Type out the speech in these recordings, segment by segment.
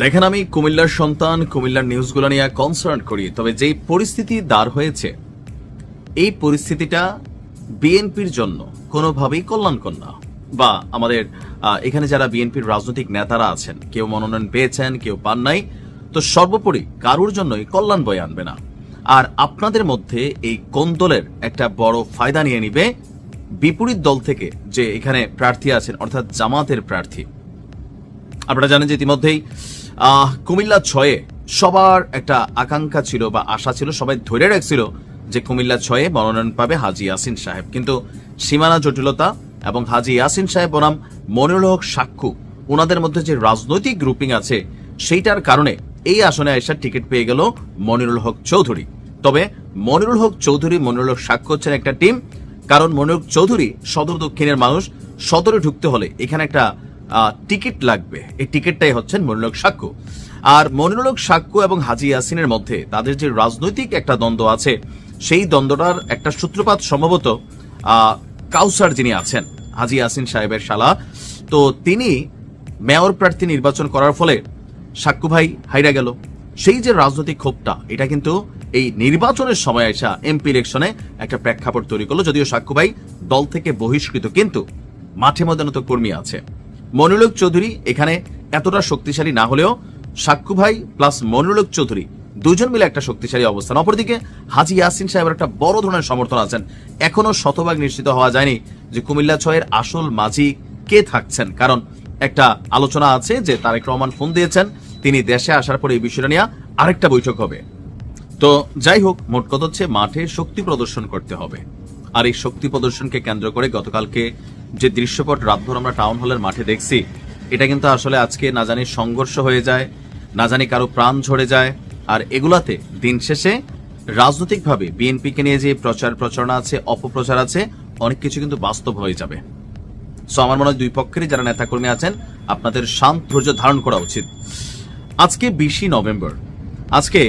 দেখেন, আমি কুমিল্লার সন্তান, কুমিল্লার নিউজগুলো নিয়ে কনসার্ন করি, তবে যেই পরিস্থিতি দাঁড় হয়েছে, এই পরিস্থিতিটা বিএনপির জন্য কোনোভাবেই কল্যাণকর না। বা আমাদের এখানে যারা বিএনপির রাজনৈতিক নেতারা আছেন, কেউ মনোনয়ন পেয়েছেন, কেউ পান নাই, তো সর্বোপরি কারোর জন্যই কল্যাণ বয়ে আনবে না। আর আপনাদের মধ্যে এই কোন্দলের একটা বড় ফায়দা নিয়ে নিবে বিপরীত দল থেকে যে এখানে প্রার্থী আছেন, অর্থাৎ জামাতের প্রার্থী। আপনারা জানেন যে ইতিমধ্যেই কুমিল্লা ছয়ে সবার একটা আকাঙ্ক্ষা ছিল বা আশা ছিল, সবাই ধরে রাখছিল যে কুমিল্লা ছয়ে মনোনয়ন পাবে হাজি ইয়াসিন সাহেব। কিন্তু সীমানা জটিলতা এবং হাজি ইয়াসিন সাহেব বনাম মনিরুল হক সাক্ষু ওনাদের মধ্যে যে রাজনৈতিক গ্রুপিং আছে, সেইটার কারণে এই আসনে আসার টিকিট পেয়ে গেল মনিরুল হক চৌধুরী। তবে মনিরুল হক চৌধুরী, মনিরুল হক সাক্ষ্য হচ্ছেন একটা টিম কারণ মনিরুল চৌধুরী সদর দক্ষিণের মানুষ, সদরে ঢুকতে হলে এখানে একটা টিকিট লাগবে। এই টিকিটটাই হচ্ছেন মনিরুলক সাক্ষ্য। আর মনিরুলক সাক্ষ্য এবং হাজি ইয়াসিনের মধ্যে তাদের যে রাজনৈতিক একটা দ্বন্দ্ব আছে, সেই দ্বন্দ্বটার একটা সূত্রপাত সম্ভবত কাউসার যিনি আছেন, হাজি ইয়াসিন সাহেবের শালা। তো তিনি মেয়র প্রার্থী নির্বাচন করার ফলে সাক্ষ্য ভাই হাইরা গেল। সেই যে রাজনৈতিক ক্ষোভটা, এটা কিন্তু এই নির্বাচনের সময় আসা এমপি ইলেকশনে একটা প্রেক্ষাপট তৈরি করল, যদিও সাক্ষ্য ভাই দল থেকে বহিষ্কৃত, কিন্তু মাঠে ময়দানে তো কর্মী আছে। মনিরুলক চৌধুরী এখানে এতটা শক্তিশালী না হলেও সাক্ষ্য ভাই প্লাস মনিরুলক চৌধুরী দুজন মিলে একটা শক্তিশালী অবস্থান। অপরদিকে হাজি ইয়াসিন সাহেবের একটা বড় ধরনের সমর্থন আছেন। এখনও শতভাগ নিশ্চিত হওয়া যায়নি যে কুমিল্লা ছয়ের আসল মাঝি কে থাকছেন। কারণ একটা আলোচনা আছে যে তারেক রহমান ফোন দিয়েছেন, তিনি দেশে আসার পরে এই বিষয়টা নিয়ে আরেকটা বৈঠক হবে। তো যাই হোক, মোট কথা হচ্ছে মাঠে শক্তি প্রদর্শন করতে হবে। আর এই শক্তি প্রদর্শনকে কেন্দ্র করে গতকালকে যে দৃশ্যপট রাতভর আমরা টাউন হলের মাঠে দেখছি, এটা কিন্তু আসলে আজকে না জানি সংঘর্ষ হয়ে যায়, না জানি কারও প্রাণ ঝরে যায়। আর এগুলাতে দিন শেষে রাজনৈতিকভাবে বিএনপিকে নিয়ে যে প্রচার প্রচারণা আছে, অপপ্রচার আছে, অনেক কিছু কিন্তু বাস্তব হয়ে যাবে। সো আমার মনে হয় দুই পক্ষেরই যারা নেতাকর্মী আছেন, আপনাদের শান্ত ধৈর্য ধারণ করা উচিত। আজকে বিশে নভেম্বর, আজকে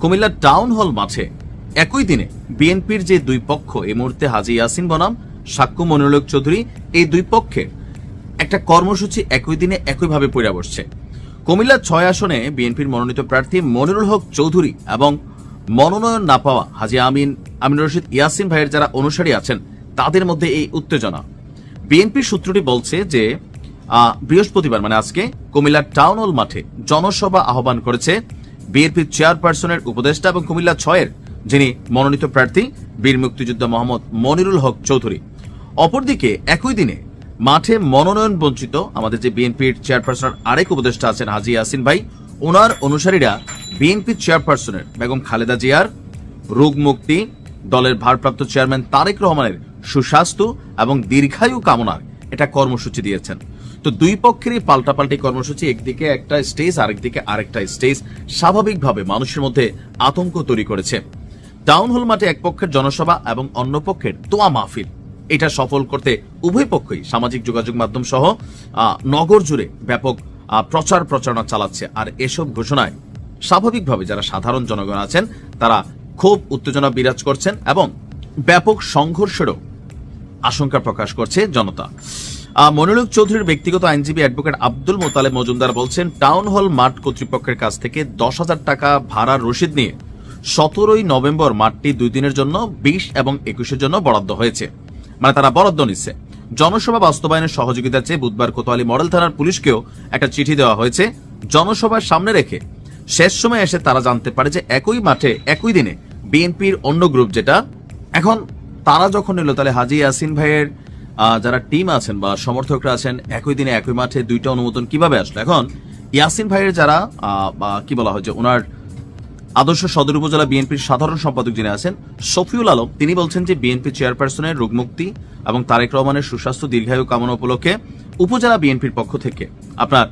কুমিল্লার টাউন হল মাঠে একই দিনে বিএনপির যে দুই পক্ষ, এই মুহূর্তে হাজি ইয়াসিন বনাম সাক্ষ্য মনিরুলক চৌধুরী এই দুই পক্ষের একটা কর্মসূচি একই দিনে একইভাবে পড়ে বসছে। কুমিল্লার ছয় আসনে বিএনপির মনোনীত প্রার্থী মনিরুল হক চৌধুরী এবং মনোনয়ন না পাওয়া হাজি আমিন আমিন রশিদ, ইয়াসিন ভাইয়ের যারা অনুসারী আছেন, তাদের মধ্যে এই উত্তেজনা। বিএনপির সূত্রটি বলছে যে বৃহস্পতিবার মানে আজকে কুমিল্লার টাউন হল মাঠে জনসভা আহ্বান করেছে বিএনপির চেয়ারপারসনের উপদেষ্টা এবং কুমিল্লা ছয়ের যিনি মনোনীত প্রার্থী, বীর মুক্তিযোদ্ধা মোহাম্মদ মনিরুল হক চৌধুরী। অপরদিকে, একই দিনে মাঠে মনোনয়ন বঞ্চিত আমাদের যে বিএনপির চেয়ারপারসনের আরেক উপদেষ্টা আছেন হাজি ইয়াসিন ভাই, ওনার অনুসারীরা বিএনপির চেয়ারপারসনের বেগম খালেদা জিয়ার রোগ মুক্তি, দলের ভারপ্রাপ্ত চেয়ারম্যান তারেক রহমানের সুস্বাস্থ্য এবং দীর্ঘায়ু কামনার এটা কর্মসূচি দিয়েছেন। তো দুই পক্ষেরই পাল্টাপাল্টি কর্মসূচি, একদিকে একটা স্টেজ, আরেকদিকে আরেকটা স্টেজ স্বাভাবিকভাবে মানুষের মধ্যে আতঙ্ক তৈরি করেছে। টাউন হল মাঠে এক পক্ষের জনসভা এবং অন্য পক্ষের তোয়া মাহফিল। এটা সফল করতে উভয় পক্ষই সামাজিক যোগাযোগ মাধ্যম সহ নগর জুড়ে ব্যাপক প্রচার প্রচারণা চালাচ্ছে। আর এসব ঘোষণায় স্বাভাবিকভাবে যারা সাধারণ জনগণ আছেন, তারা খুব উত্তেজনা বিরাজ করছেন এবং ব্যাপক সংঘর্ষেরও আশঙ্কা প্রকাশ করছে জনতা। মনিরুল চৌধুরীর ব্যক্তিগত আইনজীবী অ্যাডভোকেট আব্দুল মোতালে মজুমদার বলছেন, টাউন হল মাঠ কর্তৃপক্ষের কাছ থেকে দশ হাজার টাকা ভাড়ার রসিদ নিয়ে সতেরোই নভেম্বর মাঠটি দুই দিনের জন্য, বিশ এবং একুশের জন্য বরাদ্দ হয়েছে। মানে তারা বরাদ্দ নিচ্ছে। জনসভা বাস্তবায়নের সহযোগিতা চেয়ে বুধবার কোতোয়ালি মডেল থানার পুলিশকেও একটা চিঠি দেওয়া হয়েছে। জনসভার সামনে রেখে শেষ সময় এসে তারা জানতে পারে যে একই মাঠে, একই দিনে বিএনপির অন্য গ্রুপ যেটা, এখন তারা যখন নিল, তাহলে হাজি ইয়াসিন ভাইয়ের যারা টিম আছেন বা সমর্থকরা আছেন, একই দিনে, একই মাঠে দুইটা অনুমোদন কীভাবে আসলো? এখন ইয়াসিন ভাইয়ের যারা বা কি বলা হয় যে ওনার আদর্শ সদর উপজেলা বিএনপির সাধারণ সম্পাদক যিনি আছেন, শফিউল আলম, তিনি বলছেন যে বিএনপি চেয়ারপারসনের রোগমুক্তি এবং তারেক রহমানের সুস্বাস্থ্য দীর্ঘায়ু কামনা উপলক্ষে উপজেলা বিএনপির পক্ষ থেকে আপনার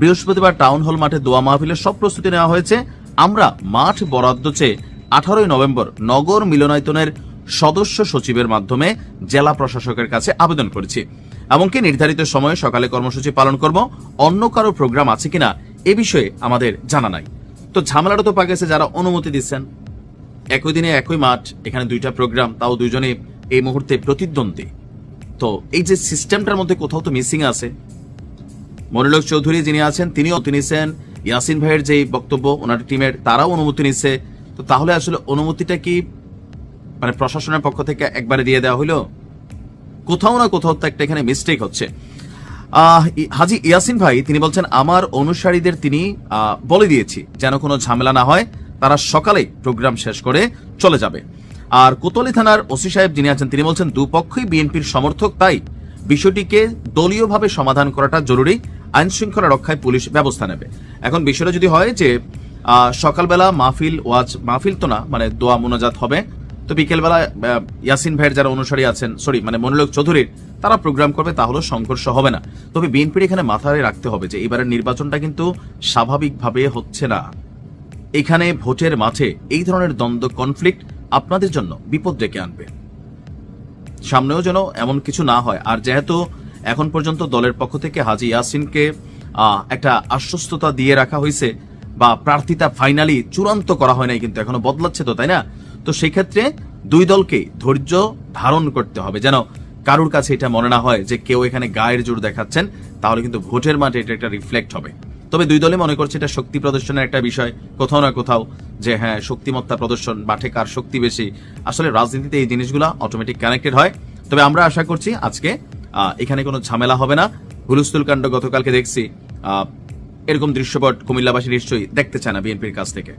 বৃহস্পতিবার টাউন হল মাঠে দোয়া মাহফিলের সব প্রস্তুতি নেওয়া হয়েছে। আমরা মাঠ বরাদ্দ চেয়ে আঠারোই নভেম্বর নগর মিলনায়তনের সদস্য সচিবের মাধ্যমে জেলা প্রশাসকের কাছে আবেদন করেছি। এমনকি নির্ধারিত সময়ে সকালে কর্মসূচি পালন করব। অন্য কারও প্রোগ্রাম আছে কিনা এ বিষয়ে আমাদের জানা নাই। তো ঝামেলাটা তো পাকেছে যারা অনুমতি দিচ্ছেন। একই দিনে একই মাঠ, এখানে দুইটা প্রোগ্রাম তাও দুইজনে এই মুহূর্তে প্রতিদ্বন্দ্বী। তো এই যে সিস্টেমটার মধ্যে কোথাও তো মিসিং আছে। মনিরুল চৌধুরী যিনি আছেন, তিনিও তিনি নিছেন ইয়াসিন ভাইয়ের যে বক্তব্য, ওনার টিমের তারাও অনুমতি নিচ্ছে। তো তাহলে আসলে অনুমতিটা কি মানে প্রশাসনের পক্ষ থেকে একবারে দিয়ে দেওয়া হলো কোথাও না কোথাও তো একটা এখানে মিস্টেক হচ্ছে। হাজি ইয়াসিন ভাই, তিনি বলছেন, আমার অনুসারীদের তিনি বলে দিয়েছি, যেন কোনো ঝামেলা না হয়। তারা সকালে প্রোগ্রাম শেষ করে চলে যাবে। আর কোতলি থানার ওসি সাহেব যিনি আছেন, তিনি বলছেন, দুপক্ষই বিএনপির সমর্থক, তাই বিষয়টিকে দলীয়ভাবে সমাধান করাটা জরুরি। আইন শৃঙ্খলা রক্ষায় পুলিশ ব্যবস্থা নেবে। এখন বিষয়টা যদি হয় যে সকালবেলা মাহফিল ওয়াজ, মাহফিল তো না মানে দোয়া মোনাজাত হবে। তো বিকেলবেলা ইয়াসিন ভাইয়ের যারা অনুসারী আছেন সরি মানে মনিলোক চৌধুরীর, তারা প্রোগ্রাম করবে, তাহলে সংঘর্ষ হবে না। তবে বিএনপির এখানে মাথায় রাখতে হবে যে, এবারের নির্বাচনটা কিন্তু স্বাভাবিকভাবে হচ্ছে না। এখানে ভোটের মাঠে এই ধরনের দ্বন্দ্ব কনফ্লিক্ট আপনাদের জন্য বিপদ ডেকে আনবে। সামনেও যেন এমন কিছু না হয়। আর যেহেতু এখন পর্যন্ত দলের পক্ষ থেকে হাজি ইয়াসিনকে একটা আশ্বস্ততা দিয়ে রাখা হয়েছে বা প্রার্থিতা ফাইনালি চূড়ান্ত করা হয় নাই, কিন্তু এখনও বদলাচ্ছে তো, তাই না? তো সেই ক্ষেত্রে দুই দলকে ধৈর্য ধারণ করতে হবে। যেন কারুর কাছে এটা মনে না হয় যে কেউ এখানে গায়ের জোর দেখাচ্ছেন, তাহলে কিন্তু ভোটের মাঠে এটা একটা রিফ্লেক্ট হবে। তবে দুই দলে মনে করছে এটা শক্তি প্রদর্শনের একটা বিষয়, কোথাও না কোথাও যে হ্যাঁ শক্তিমত্তা প্রদর্শন, মাঠে কার শক্তি বেশি। আসলে রাজনীতিতে এই জিনিসগুলো অটোমেটিক কানেক্টেড হয়। তবে আমরা আশা করছি আজকে এখানে কোনো ঝামেলা হবে না। হুলুস্থুল কাণ্ড গতকালকে দেখছি এরকম দৃশ্যপট কুমিল্লাবাসী নিশ্চয়ই দেখতে চায় না বিএনপির কাছ থেকে।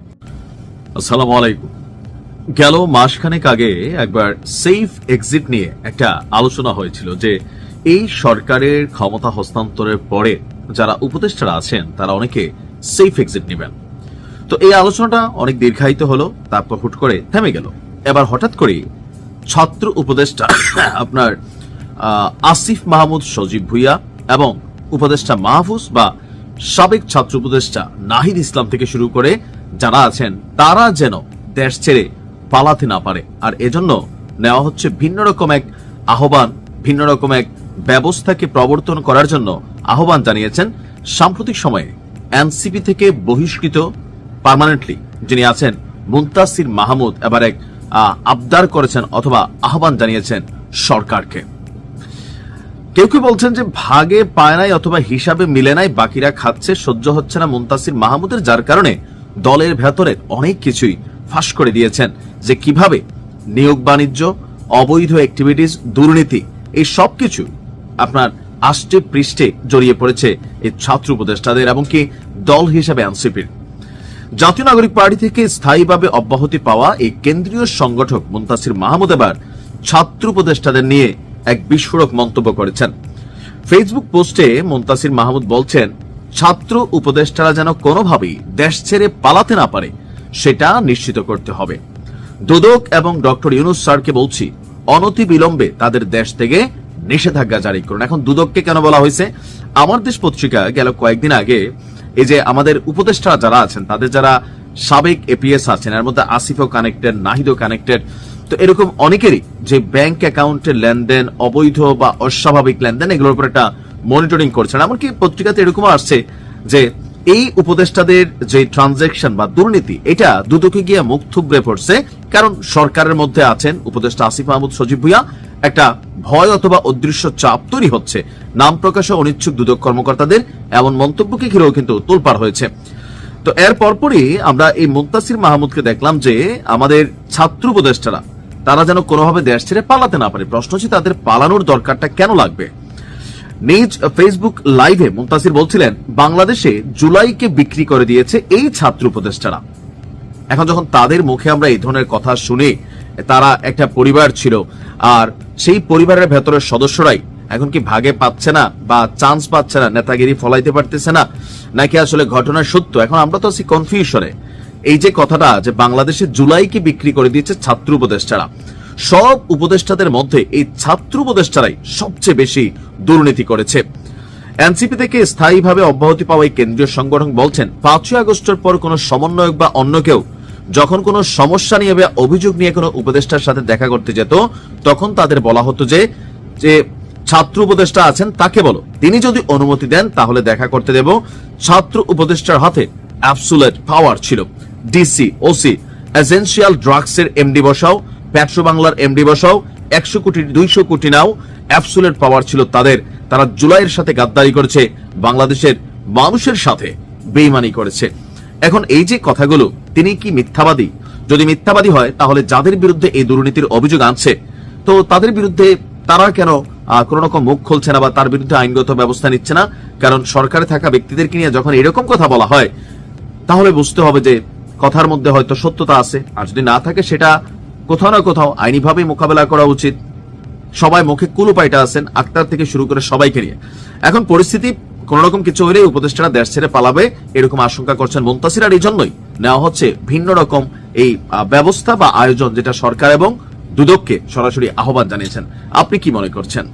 আসসালামু আলাইকুম। গেল মাসখানেক আগে একবার সেফ এক্সিট নিয়ে একটা আলোচনা হয়েছিল যে এই সরকারের ক্ষমতা হস্তান্তরের পরে যারা উপদেষ্টারা আছেন, তারা অনেকে সেফ এক্সিট নেবেন। তো এই আলোচনাটা অনেক দীর্ঘায়িত হলো, তারপর হুট করে থেমে গেল। এবার হঠাৎ করে ছাত্র উপদেষ্টা আপনার আসিফ মাহমুদ সজীব ভুইয়া এবং উপদেষ্টা মাহফুজ বা সাবেক ছাত্র উপদেষ্টা নাহিদ ইসলাম থেকে শুরু করে যারা আছেন, তারা যেন দেশ ছেড়ে পালাতে না পারে। আর এজন্য নেওয়া হচ্ছে ভিন্ন রকম এক আহ্বান, ভিন্ন রকম এক ব্যবস্থাকে প্রবর্তন করার জন্য আহ্বান জানিয়েছেন সাম্প্রতিক সময়ে এনসিপি থেকে বহিষ্কৃত পার্মানেন্টলি যিনি আছেন মুন্তাসির মাহমুদ, এবার এক আবদার করেছেন অথবা আহ্বান জানিয়েছেন সরকারকে। কেউ কেউ বলছেন যে ভাগে পায় নাই অথবা হিসাবে মিলে নাই, বাকিরা খাচ্ছে, সহ্য হচ্ছে না মুন্তাসির মাহমুদের, যার কারণে দলের ভেতরের অনেক কিছুই ফাঁস করে দিয়েছেন যে কীভাবে নিয়োগ বাণিজ্য, অবৈধ অ্যাক্টিভিটিস দুর্নীতি, এই সবকিছু আপনার আষ্টে পৃষ্ঠে জড়িয়ে পড়েছে এই ছাত্র উপদেষ্টাদের এমনকি দল হিসেবে এনসিপির। জাতীয় নাগরিক পার্টি থেকে স্থায়ীভাবে অব্যাহতি পাওয়া এই কেন্দ্রীয় সংগঠক মুন্তাসির মাহমুদ এবার ছাত্র উপদেষ্টাদের নিয়ে এক বিস্ফোরক মন্তব্য করেছেন। ফেসবুক পোস্টে মুন্তাসির মাহমুদ বলছেন, ছাত্র উপদেষ্টারা যেন কোনোভাবেই দেশ ছেড়ে পালাতে না পারে সেটা নিশ্চিত করতে হবে। দুদক এবং ডক্টর ইউনুস স্যারকে বলছি, অনতি বিলম্বে তাদের দেশ থেকে নিষেধাজ্ঞা জারি করুন। এখন দুদককে কেন বলা হয়েছে? আমার দেশ পত্রিকা গেল কয়েকদিন আগে, এই যে আমাদের উপদেষ্টা যারা আছেন, তাদের যারা সাবেক এপিএস আছেন, এর মধ্যে আসিফও কানেক্টেড নাহিদও কানেক্টেড, তো এরকম অনেকেরই যে ব্যাংক অ্যাকাউন্টের লেনদেন, অবৈধ বা অস্বাভাবিক লেনদেন, এগুলোর উপর একটা মনিটরিং করছেন। এমনকি পত্রিকাতে এরকমও আসছে যে এই উপদেষ্টাদের যে ট্রানজেকশন বা দুর্নীতি, এটা দুদকে গিয়ে মুখ থুবড়ে পড়ছে। কারণ সরকারের মধ্যে আছেন উপদেষ্টা আসিফ মাহমুদ সজীব ভুইয়া। একটা ভয় অথবা অদৃশ্য চাপ তৈরি হচ্ছে। নাম প্রকাশে অনিচ্ছুক দুদক কর্মকর্তাদের। এমন মন্তব্যকে ঘিরেও কিন্তু তোলপাড় হয়েছে। তো এর পরপরই আমরা এই মুন্তাসির মাহমুদকে দেখলাম যে আমাদের ছাত্র উপদেষ্টারা, তারা যেন কোনোভাবে দেশ ছেড়ে পালাতে না পারে। প্রশ্ন হচ্ছে তাদের পালানোর দরকারটা কেন লাগবে? নিজ ফেসবুক লাইভে মুন্তাসির বলছিলেন, বাংলাদেশে জুলাইকে বিক্রি করে দিয়েছে এই ছাত্র উপদেষ্টারা। এখন যখন তাদের মুখে আমরা এই ধরনের কথা শুনি, তারা একটা পরিবার ছিল, আর সেই পরিবারের ভেতরের সদস্যরাই এখন কি ভাগে পাচ্ছে না বা চান্স পাচ্ছে না, নেতাগিরি ফলাইতে পারতেছে না, নাকি আসলে ঘটনা সত্য? এখন আমরা তো আছি কনফিউশনে এই যে কথাটা যে বাংলাদেশে জুলাইকে বিক্রি করে দিয়েছে ছাত্র উপদেষ্টারা সব উপদেষ্টাদের মধ্যে এই ছাত্র উপদেষ্টারাই সবচেয়ে বেশি দুর্নীতি করেছে। এনসিপি থেকে স্থায়ীভাবে অব্যাহতি পাওয়া এই কেন্দ্রীয় সংগঠন বলছেন, পাঁচই আগস্টের পর কোনো সমন্বয়ক বা অন্য কেউ যখন কোনো সমস্যা নিয়ে বা অভিযোগ নিয়ে কোনো উপদেষ্টার সাথে দেখা করতে যেত, তখন তাদের বলা হতো যে যে ছাত্র উপদেষ্টা আছেন তাকে বলো। তিনি যদি অনুমতি দেন, তাহলে দেখা করতে দেব। ছাত্র উপদেষ্টার হাতে অ্যাবসুলেট পাওয়ার ছিল। ডিসি, ওসি এসেনশিয়াল ড্রাগস এর এমডি বসাও পেট্রো বাংলার এমডি বসাও, একশো কোটি, দুইশো কোটি নাও অ্যাবসুলেট পাওয়ার ছিল তাদের। তারা জুলাইয়ের সাথে গাদ্দারি করেছে, বাংলাদেশের মানুষের সাথে বেইমানি করেছে। এখন এই যে কথাগুলো, তিনি কি মিথ্যাবাদী? যদি মিথ্যাবাদী হয়, তাহলে যাদের বিরুদ্ধে এই দুর্নীতির অভিযোগ আনছে, তো তাদের বিরুদ্ধে তারা কেন কোনো রকম মুখ খুলছে না বা তার বিরুদ্ধে আইনগত ব্যবস্থা নিচ্ছে না? কারণ সরকারে থাকা ব্যক্তিদেরকে নিয়ে যখন এরকম কথা বলা হয়, তাহলে বুঝতে হবে যে কথার মধ্যে হয়তো সত্যতা আছে। আর যদি না থাকে, সেটা কোথাও না কোথাও আইনিভাবে মোকাবেলা করা উচিত। সবাই মুখে কুলুপাইটা আছেন, আক্তার থেকে শুরু করে সবাইকে নিয়ে। এখন পরিস্থিতি কোন রকম কিছু হলে উপদেষ্টারা দেশ ছেড়ে পালাবে, এরকম আশঙ্কা করছেন মুন্তাসির আর এই জন্যই। নেওয়া হচ্ছে ভিন্ন রকম এই ব্যবস্থা বা আয়োজন যেটা সরকার এবং দুদককে সরাসরি আহ্বান জানিয়েছেন। আপনি কি মনে করছেন?